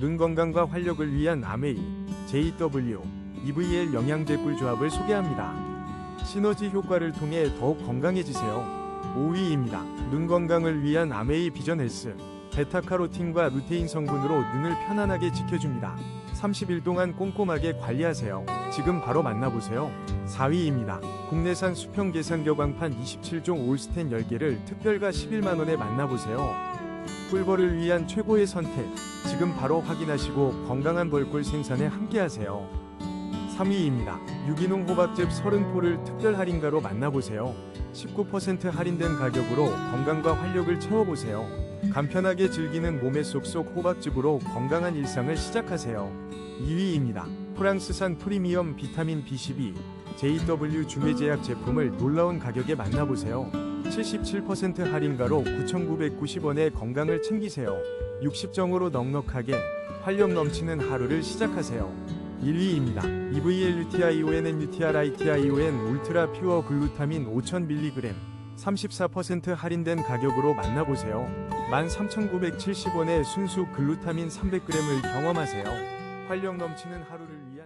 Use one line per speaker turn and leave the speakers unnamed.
눈 건강과 활력을 위한 아메이, JW, EVL 영양제 꿀 조합을 소개합니다. 시너지 효과를 통해 더욱 건강해지세요. 5위입니다. 눈 건강을 위한 아메이 비전 헬스. 베타카로틴과 루테인 성분으로 눈을 편안하게 지켜줍니다. 30일 동안 꼼꼼하게 관리하세요. 지금 바로 만나보세요. 4위입니다. 국내산 수평 계산겨 광판 27종 올스텐 10개를 특별가 11만원에 만나보세요. 꿀벌을 위한 최고의 선택. 지금 바로 확인하시고 건강한 벌꿀 생산에 함께하세요. 3위입니다. 유기농 호박즙 30포를 특별 할인가로 만나보세요. 19% 할인된 가격으로 건강과 활력을 채워보세요. 간편하게 즐기는 몸의 쏙쏙 호박즙으로 건강한 일상을 시작하세요. 2위입니다. 프랑스산 프리미엄 비타민 B12 JW 중외제약 제품을 놀라운 가격에 만나보세요. 77% 할인가로 9,990원에 건강을 챙기세요. 60정으로 넉넉하게 활력 넘치는 하루를 시작하세요. 1위입니다. EVL UTION UTRITION 울트라 퓨어 글루타민 5000mg 34% 할인된 가격으로 만나보세요. 13,970원에 순수 글루타민 300g을 경험하세요. 활력 넘치는 하루를 위해